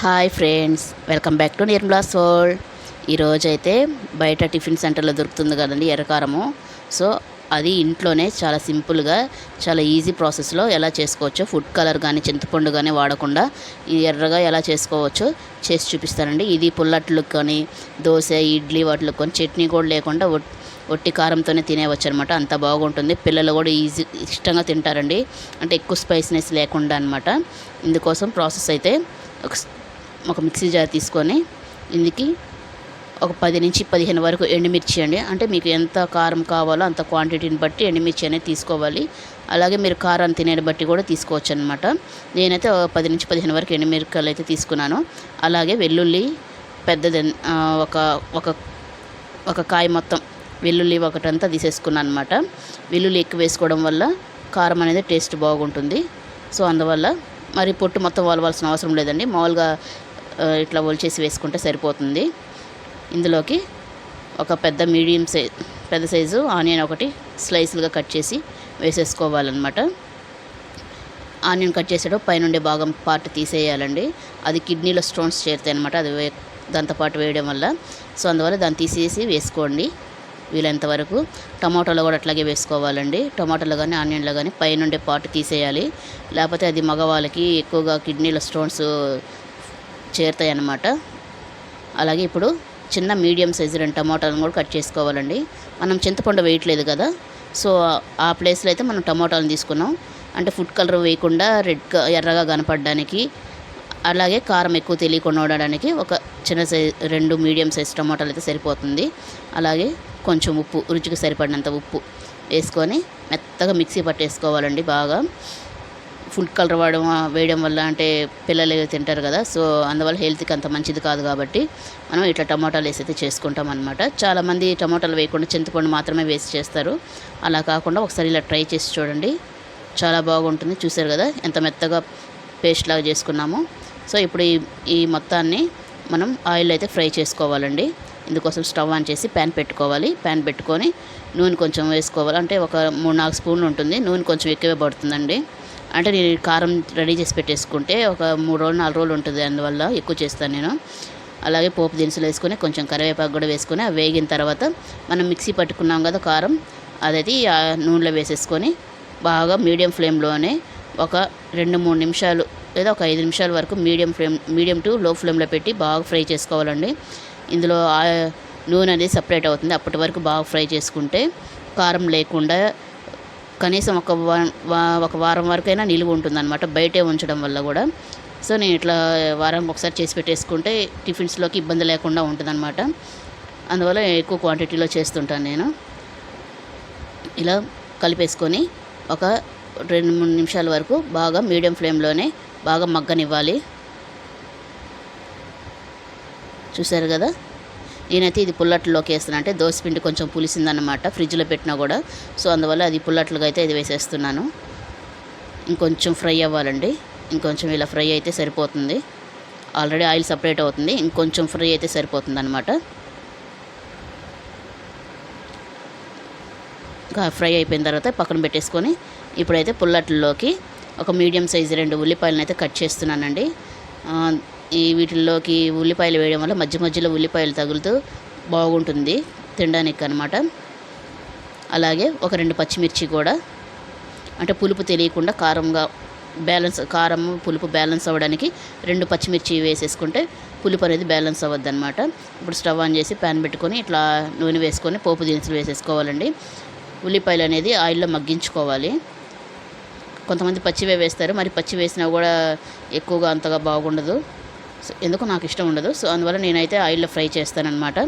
Hi friends welcome back to Nirmala's world ఈరోజు అయితే బయట టిఫిన్ సెంటర్లో దొరుకుతుంది కదండి ఎర్రకారము. సో అది ఇంట్లోనే చాలా సింపుల్గా చాలా ఈజీ ప్రాసెస్లో ఎలా చేసుకోవచ్చో ఫుడ్ కలర్ కానీ చింతపండు కానీ వాడకుండా ఈ ఎర్రగా ఎలా చేసుకోవచ్చో చేసి చూపిస్తానండి. ఇది పుల్లట్లకు కానీ దోశ ఇడ్లీ వాటికి కానీ చట్నీ కూడా లేకుండా ఒట్టి కారంతోనే తినేవచ్చు అనమాట అంత బాగుంటుంది. పిల్లలు కూడా ఈజీ ఇష్టంగా తింటారండి. అంటే ఎక్కువ స్పైసీనెస్ లేకుండా అనమాట ఇందుకోసం ప్రాసెస్ అయితే ఒక ఒక మిక్సీ జార్ తీసుకొని ఇందుకి ఒక పది నుంచి పదిహేను వరకు ఎండుమిర్చి అండి. అంటే మీకు ఎంత కారం కావాలో అంత క్వాంటిటీని బట్టి ఎండుమిర్చి అనేది తీసుకోవాలి. అలాగే మీరు కారం తినేది బట్టి కూడా తీసుకోవచ్చు అనమాట నేనైతే ఒక పది నుంచి పదిహేను వరకు ఎండుమిరకాయలు అయితే తీసుకున్నాను. అలాగే వెల్లుల్లి పెద్దది ఒక ఒక ఒక కాయ మొత్తం వెల్లుల్లి ఒకటంతా తీసేసుకున్నాను అనమాట వెల్లుల్లి ఎక్కువ వేసుకోవడం వల్ల కారం అనేది టేస్ట్ బాగుంటుంది. సో అందువల్ల మరి పొట్టు మొత్తం వాలవలసిన అవసరం లేదండి. మామూలుగా ఇట్లా ఒలిచేసి వేసుకుంటే సరిపోతుంది. ఇందులోకి ఒక పెద్ద మీడియం సైజ్ పెద్ద సైజు ఆనియన్ ఒకటి స్లైస్లుగా కట్ చేసి వేసేసుకోవాలన్నమాట. ఆనియన్ కట్ చేసేటప్పుడు పైనుండే భాగం పార్ట్ తీసేయాలండి. అది కిడ్నీలో స్టోన్స్ చేరుతాయి అనమాట అది వే దాంతోపాటు వేయడం వల్ల. సో అందువల్ల దాన్ని తీసేసి వేసుకోండి వీలైనంత వరకు. టమాటోలో కూడా అట్లాగే వేసుకోవాలండి. టమాటోలో కానీ ఆనియన్లో కానీ పైనుండే పార్ట్ తీసేయాలి. లేకపోతే అది మగవాళ్ళకి ఎక్కువగా కిడ్నీలో స్టోన్స్ చేరుతాయి అన్నమాట అలాగే ఇప్పుడు చిన్న మీడియం సైజు రెండు టమాటాలను కూడా కట్ చేసుకోవాలండి. మనం చింతపండు వేయట్లేదు కదా సో ఆ ప్లేస్లో అయితే మనం టమాటాలను తీసుకున్నాం. అంటే ఫుడ్ కలర్ వేయకుండా రెడ్గా ఎర్రగా కనపడడానికి అలాగే కారం ఎక్కువ తెలియకుండా ఉండడానికి ఒక చిన్న సైజ్ రెండు మీడియం సైజ్ టమాటాలు అయితే సరిపోతుంది. అలాగే కొంచెం ఉప్పు రుచికి సరిపడినంత ఉప్పు వేసుకొని మెత్తగా మిక్సీ పట్టేసుకోవాలండి బాగా. ఫుడ్ కలర్ వాడడం వేయడం వల్ల అంటే పిల్లలు తింటారు కదా సో అందువల్ల హెల్త్కి అంత మంచిది కాదు కాబట్టి మనం ఇట్లా టమాటాలు వేసి అయితే చేసుకుంటాం అనమాట చాలామంది టమాటాలు వేయకుండా చింతపండు మాత్రమే వేసి చేస్తారు. అలా కాకుండా ఒకసారి ఇలా ట్రై చేసి చూడండి. చాలా బాగుంటుంది. చూసారు కదా ఎంత మెత్తగా పేస్ట్ లాగా చేసుకున్నాము. సో ఇప్పుడు ఈ ఈ మొత్తాన్ని మనం ఆయిల్ అయితే ఫ్రై చేసుకోవాలండి. ఇందుకోసం స్టవ్ ఆన్ చేసి ప్యాన్ పెట్టుకోవాలి. ప్యాన్ పెట్టుకొని నూనె కొంచెం వేసుకోవాలి. అంటే ఒక మూడు నాలుగు స్పూన్లు ఉంటుంది. నూనె కొంచెం ఎక్కువే పడుతుందండి. అంటే నేను కారం రెడీ చేసి పెట్టేసుకుంటే ఒక మూడు రోజులు నాలుగు రోజులు ఉంటుంది. అందువల్ల ఎక్కువ చేస్తాను నేను. అలాగే పోపు దినుసులు వేసుకొని కొంచెం కరివేపాకు కూడా వేసుకొని అవి వేగిన తర్వాత మనం మిక్సీ పట్టుకున్నాం కదా కారం అదైతే ఆ నూనెలో వేసేసుకొని బాగా మీడియం ఫ్లేమ్లోనే ఒక రెండు మూడు నిమిషాలు లేదా ఒక ఐదు నిమిషాల వరకు మీడియం ఫ్లేమ్ మీడియం టు లో ఫ్లేమ్లో పెట్టి బాగా ఫ్రై చేసుకోవాలండి. ఇందులో ఆ నూనె అనేది సపరేట్ అవుతుంది. అప్పటి వరకు బాగా ఫ్రై చేసుకుంటే కారం లేకుండా కనీసం ఒక ఒక వారం వరకైనా నిలువ ఉంటుందన్నమాట బయటే ఉంచడం వల్ల కూడా. సో నేను ఇట్లా వారం ఒకసారి చేసి పెట్టేసుకుంటే టిఫిన్స్లోకి ఇబ్బంది లేకుండా ఉంటుందన్నమాట. అందువల్ల ఎక్కువ క్వాంటిటీలో చేస్తుంటాను నేను. ఇలా కలిపేసుకొని ఒక రెండు మూడు నిమిషాల వరకు బాగా మీడియం ఫ్లేమ్లోనే బాగా మగ్గనివ్వాలి. చూసారు కదా? నేనైతే ఇది పుల్లట్లోకి వేస్తాను అంటే దోశపిండి కొంచెం పులిసిందనమాట ఫ్రిడ్జ్లో పెట్టినా కూడా. సో అందువల్ల అది పుల్లట్లుగా అయితే ఇది వేసేస్తున్నాను. ఇంకొంచెం ఫ్రై అవ్వాలండి. ఇంకొంచెం ఇలా ఫ్రై అయితే సరిపోతుంది. ఆల్రెడీ ఆయిల్ సపరేట్ అవుతుంది. ఇంకొంచెం ఫ్రై అయితే సరిపోతుంది అనమాట ఫ్రై అయిపోయిన తర్వాత పక్కన పెట్టేసుకొని ఇప్పుడైతే పుల్లట్లలోకి ఒక మీడియం సైజు రెండు ఉల్లిపాయలను అయితే కట్ చేస్తున్నానండి. ఈ వీటిల్లోకి ఉల్లిపాయలు వేయడం వల్ల మధ్య మధ్యలో ఉల్లిపాయలు తగులుతూ బాగుంటుంది తినడానికి అనమాట అలాగే ఒక రెండు పచ్చిమిర్చి కూడా. అంటే పులుపు తెలియకుండా కారంగా బ్యాలెన్స్ కారం పులుపు బ్యాలెన్స్ అవ్వడానికి రెండు పచ్చిమిర్చి వేసేసుకుంటే పులుపు అనేది బ్యాలెన్స్ అవ్వద్దు అనమాట ఇప్పుడు స్టవ్ ఆన్ చేసి ప్యాన్ పెట్టుకొని ఇట్లా నూనె వేసుకొని పోపు దినుసులు వేసేసుకోవాలండి. ఉల్లిపాయలు అనేది ఆయిల్లో మగ్గించుకోవాలి. కొంతమంది పచ్చివే వేస్తారు. మరి పచ్చి వేసినా కూడా ఎక్కువగా అంతగా బాగుండదు. ఎందుకు నాకు ఇష్టం ఉండదు. సో అందువల్ల నేనైతే ఆయిల్లో ఫ్రై చేస్తానన్నమాట.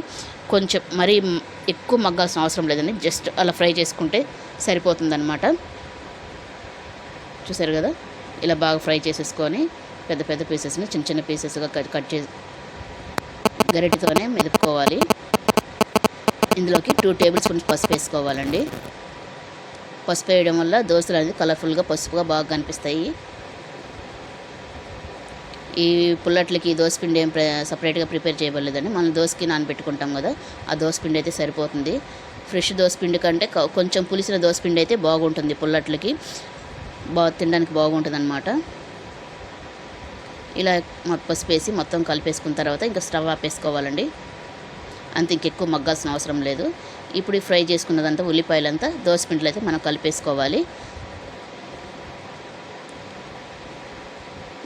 కొంచెం మరీ ఎక్కువ మగ్గాల్సిన అవసరం లేదండి. జస్ట్ అలా ఫ్రై చేసుకుంటే సరిపోతుందన్నమాట. చూసారు కదా? ఇలా బాగా ఫ్రై చేసేసుకొని పెద్ద పెద్ద పీసెస్ని చిన్న చిన్న పీసెస్గా కట్ కట్ చేసి గరిటితోనే మెదుపుకోవాలి. ఇందులోకి టూ టేబుల్ స్పూన్స్ పసుపు వేసుకోవాలండి. పసుపు వేయడం వల్ల దోశలు అనేది కలర్ఫుల్గా పసుపుగా బాగా కనిపిస్తాయి. ఈ పుల్లట్లకి దోసపిండి ఏం సపరేట్గా ప్రిపేర్ చేయబడలేదండి. మనం దోశకి నానబెట్టుకుంటాం కదా ఆ దోసపిండి అయితే సరిపోతుంది. ఫ్రెష్ దోసపిండి కంటే కొంచెం పులిసిన దోసపిండి అయితే బాగుంటుంది పుల్లట్లకి. బాగా తినడానికి బాగుంటుంది అనమాట ఇలా పసుపు వేసి మొత్తం కలిపేసుకున్న తర్వాత ఇంకా స్టవ్ ఆపేసుకోవాలండి. అంత ఇంకెక్కువ మగ్గాల్సిన అవసరం లేదు. ఇప్పుడు ఫ్రై చేసుకున్నదంతా ఉల్లిపాయలంతా దోసపిండిలో అయితే మనం కలిపేసుకోవాలి.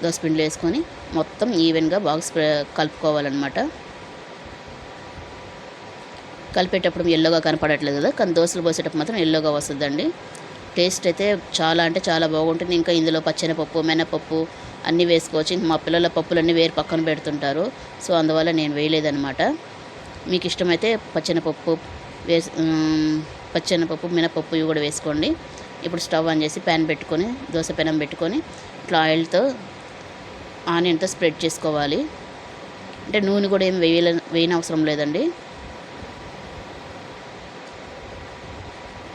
దోసపిండిలో వేసుకొని మొత్తం ఈవెన్గా బాక్స్ కలుపుకోవాలన్నమాట. కలిపేటప్పుడు ఎల్లోగా కనపడట్లేదు కదా కానీ దోశలు పోసేటప్పుడు మాత్రం ఎల్లోగా వస్తుందండి. టేస్ట్ అయితే చాలా అంటే చాలా బాగుంటుంది. ఇంకా ఇందులో పచ్చెనపప్పు మినపప్పు అన్నీ వేసుకోవచ్చు. ఇంక మా పిల్లల పప్పులన్నీ వేరు పక్కన పెడుతుంటారు. సో అందువల్ల నేను వేయలేదనమాట మీకు ఇష్టమైతే పచ్చెనపప్పు వేసి ఉమ్, పచ్చెనపప్పు మినపప్పు ఇవి కూడా వేసుకోండి. ఇప్పుడు స్టవ్ ఆన్ చేసి ప్యాన్ పెట్టుకొని దోశ పెనం పెట్టుకొని ఇట్లా ఆయిల్తో ఆనియన్తో స్ప్రెడ్ చేసుకోవాలి. అంటే నూనె కూడా ఏం వేయలే వేయని అవసరం లేదండి.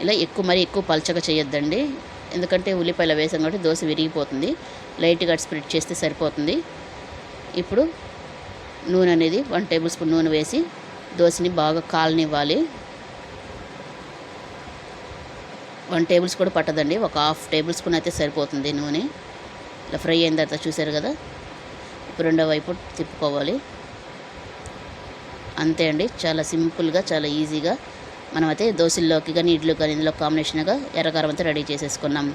ఇలా ఎక్కువ మరీ ఎక్కువ పలచగా చేయొద్దండి. ఎందుకంటే ఉల్లిపాయలు వేసాం కాబట్టి దోశ విరిగిపోతుంది. లైట్గా స్ప్రెడ్ చేస్తే సరిపోతుంది. ఇప్పుడు నూనె అనేది వన్ టేబుల్ స్పూన్ నూనె వేసి దోశని బాగా కాలనివ్వాలి. వన్ టేబుల్స్ కూడా పట్టదండి. ఒక హాఫ్ టేబుల్ స్పూన్ అయితే సరిపోతుంది నూనె. ఇలా ఫ్రై అయిన తర్వాత చూసారు కదా? రెండో వైపు తిప్పుకోవాలి. అంతే అండి. చాలా సింపుల్గా చాలా ఈజీగా మనమైతే దోశల్లోకి కానీ ఇడ్లు కానీ ఇందులో కాంబినేషన్గా ఎర్రకారం అయితే రెడీ చేసేసుకున్నాం.